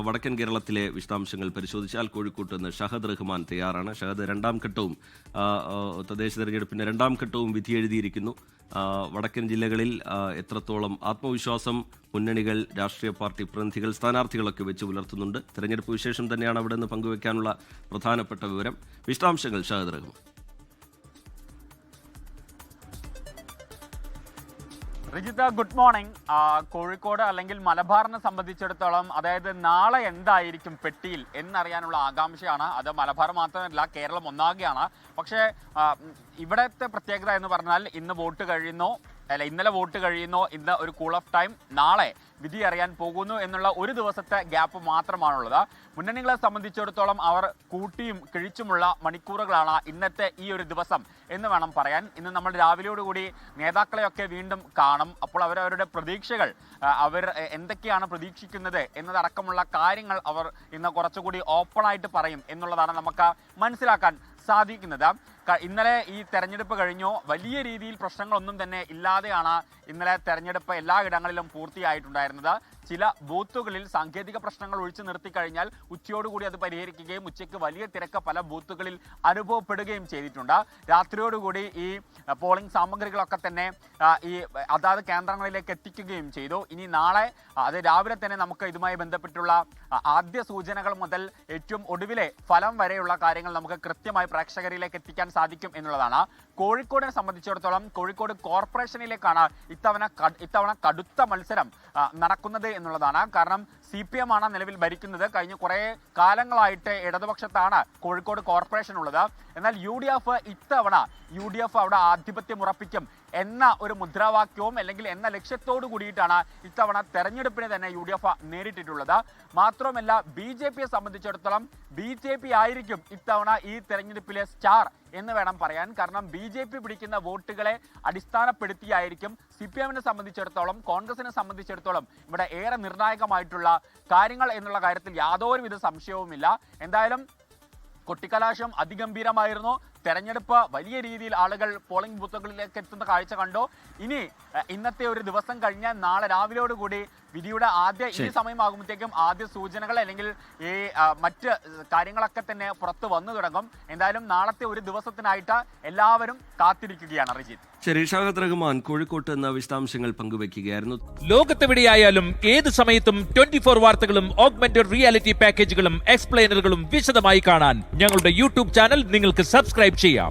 വടക്കൻ കേരളത്തിലെ വിശദാംശങ്ങൾ പരിശോധിച്ചാൽ കോഴിക്കോട്ട് നിന്ന് ഷഹദ് റഹ്മാൻ തയ്യാറാണ്. ഷഹദ് രണ്ടാം ഘട്ടവും തദ്ദേശ തെരഞ്ഞെടുപ്പിന്റെ രണ്ടാം ഘട്ടവും വിധി എഴുതിയിരിക്കുന്നു. വടക്കൻ ജില്ലകളിൽ എത്രത്തോളം ആത്മവിശ്വാസം മുന്നണികൾ രാഷ്ട്രീയ പാർട്ടി പ്രതിനിധികൾ സ്ഥാനാർത്ഥികളൊക്കെ വെച്ച് പുലർത്തുന്നുണ്ട്. തെരഞ്ഞെടുപ്പ് വിശേഷം തന്നെയാണ് അവിടെ നിന്ന് പങ്കുവെക്കാനുള്ള പ്രധാനപ്പെട്ട വിവരം. വിശദാംശങ്ങൾ ഷഹദ് റഹ്മാൻ. റിജിത്ത ഗുഡ് മോർണിംഗ് കോഴിക്കോട് അല്ലെങ്കിൽ മലബാറിനെ സംബന്ധിച്ചിടത്തോളം അതായത് നാളെ എന്തായിരിക്കും പെട്ടിയിൽ എന്നറിയാനുള്ള ആകാംക്ഷയാണ്. അത് മലബാർ മാത്രമല്ല കേരളം ഒന്നാകെയാണ്. പക്ഷേ ഇവിടത്തെ പ്രത്യേകത എന്ന് പറഞ്ഞാൽ ഇന്ന് വോട്ട് കഴിയുന്നു. അല്ല ഇന്നലെ വോട്ട് കഴിയുന്നു? ഇന്ന് ഒരു കൂൾ ഓഫ് ടൈം നാളെ വിധി അറിയാൻ പോകുന്നു എന്നുള്ള ഒരു ദിവസത്തെ ഗ്യാപ്പ് മാത്രമാണുള്ളത്. മുന്നണികളെ സംബന്ധിച്ചിടത്തോളം അവർ കൂട്ടിയും കിഴിച്ചുമുള്ള മണിക്കൂറുകളാണ് ഇന്നത്തെ ഈ ഒരു ദിവസം എന്ന് വേണം പറയാൻ. ഇന്ന് നമ്മൾ രാവിലെയോടുകൂടി നേതാക്കളെയൊക്കെ വീണ്ടും കാണും. അപ്പോൾ അവരവരുടെ പ്രതീക്ഷകൾ അവർ എന്തൊക്കെയാണ് പ്രതീക്ഷിക്കുന്നത് എന്നതടക്കമുള്ള കാര്യങ്ങൾ അവർ ഇന്ന് കുറച്ചുകൂടി ഓപ്പണായിട്ട് പറയും എന്നുള്ളതാണ് നമുക്ക് മനസ്സിലാക്കാൻ സാധിക്കുന്നത്. ഇന്നലെ ഈ തെരഞ്ഞെടുപ്പ് കഴിഞ്ഞു. വലിയ രീതിയിൽ പ്രശ്നങ്ങളൊന്നും തന്നെ ഇല്ലാതെയാണ് ഇന്നലെ തെരഞ്ഞെടുപ്പ് എല്ലായിടങ്ങളിലും പൂർത്തിയായിട്ടുണ്ടായിരുന്നത്. ചില ബൂത്തുകളിൽ സാങ്കേതിക പ്രശ്നങ്ങൾ ഒഴിച്ചു നിർത്തി കഴിഞ്ഞാൽ ഉച്ചയോടുകൂടി അത് പരിഹരിക്കുകയും ഉച്ചയ്ക്ക് വലിയ തിരക്ക് പല ബൂത്തുകളിൽ അനുഭവപ്പെടുകയും ചെയ്തിട്ടുണ്ട്. രാത്രിയോടുകൂടി ഈ പോളിംഗ് സാമഗ്രികളൊക്കെ തന്നെ ഈ അതാത് കേന്ദ്രങ്ങളിലേക്ക് എത്തിക്കുകയും ചെയ്തു. ഇനി നാളെ അത് രാവിലെ തന്നെ നമുക്ക് ഇതുമായി ബന്ധപ്പെട്ടുള്ള ആദ്യ സൂചനകൾ മുതൽ ഏറ്റവും ഒടുവിലെ ഫലം വരെയുള്ള കാര്യങ്ങൾ നമുക്ക് കൃത്യമായി പ്രേക്ഷകരിലേക്ക് എത്തിക്കാൻ സാധിക്കും എന്നുള്ളതാണ്. കോഴിക്കോടിനെ സംബന്ധിച്ചിടത്തോളം കോഴിക്കോട് കോർപ്പറേഷനിലേക്കാണ് ഇത്തവണ ഇത്തവണ കടുത്ത മത്സരം നടക്കുന്നത് എന്നുള്ളതാണ്. കാരണം സി പി എം ആണ് നിലവിൽ ഭരിക്കുന്നത്. കഴിഞ്ഞ കുറേ കാലങ്ങളായിട്ട് ഇടതുപക്ഷത്താണ് കോഴിക്കോട് കോർപ്പറേഷൻ ഉള്ളത്. എന്നാൽ യു ഡി എഫ് ഇത്തവണ യു ഡി എഫ് അവിടെ ആധിപത്യം ഉറപ്പിക്കും എന്ന ഒരു മുദ്രാവാക്യവും അല്ലെങ്കിൽ എന്ന ലക്ഷ്യത്തോടു കൂടിയിട്ടാണ് ഇത്തവണ തെരഞ്ഞെടുപ്പിനെ തന്നെ യു ഡി എഫ് നേരിട്ടിട്ടുള്ളത്. മാത്രമല്ല ബി ജെ പിയെ സംബന്ധിച്ചിടത്തോളം ബി ജെ പി ആയിരിക്കും ഇത്തവണ ഈ തെരഞ്ഞെടുപ്പിലെ സ്റ്റാർ എന്ന് വേണം പറയാൻ. കാരണം ബി ജെ പി പിടിക്കുന്ന വോട്ടുകളെ അടിസ്ഥാനപ്പെടുത്തിയായിരിക്കും സി പി എമ്മിനെ സംബന്ധിച്ചിടത്തോളം കോൺഗ്രസിനെ സംബന്ധിച്ചിടത്തോളം ഇവിടെ ഏറെ നിർണായകമായിട്ടുള്ള കാര്യങ്ങൾ എന്നുള്ള കാര്യത്തിൽ യാതൊരുവിധ സംശയവുമില്ല. എന്തായാലും കൊട്ടിക്കലാശം അതിഗംഭീരമായിരുന്നു. തെരഞ്ഞെടുപ്പ് വലിയ രീതിയിൽ ആളുകൾ പോളിംഗ് ബൂത്തുകളിലേക്ക് എത്തുന്ന കാഴ്ച കണ്ടു. ഇനി ഇന്നത്തെ ഒരു ദിവസം കഴിഞ്ഞാൽ നാളെ രാവിലെയോടുകൂടി വിധിയുടെ ആദ്യ ഈ സമയമാകുമ്പോഴത്തേക്കും ആദ്യ സൂചനകൾ അല്ലെങ്കിൽ ഈ മറ്റ് കാര്യങ്ങളൊക്കെ തന്നെ പുറത്ത് വന്നു തുടങ്ങും. എന്തായാലും നാളത്തെ ഒരു ദിവസത്തിനായിട്ട് എല്ലാവരും കാത്തിരിക്കുകയാണ് റിജിത്ത്. ശരി റഹ്മാൻ കോഴിക്കോട്ട് എന്ന വിശദാംശങ്ങൾ പങ്കുവെക്കുകയായിരുന്നു. ലോകത്തെവിടെയായാലും ഏത് സമയത്തും ട്വന്റി ഫോർ വാർത്തകളും ഓഗ്മെന്റഡ് റിയാലിറ്റി പാക്കേജുകളും എക്സ്പ്ലെയിനറുകളും വിശദമായി കാണാൻ ഞങ്ങളുടെ യൂട്യൂബ് ചാനൽ നിങ്ങൾക്ക് സബ്സ്ക്രൈബ് ചെയ്യാം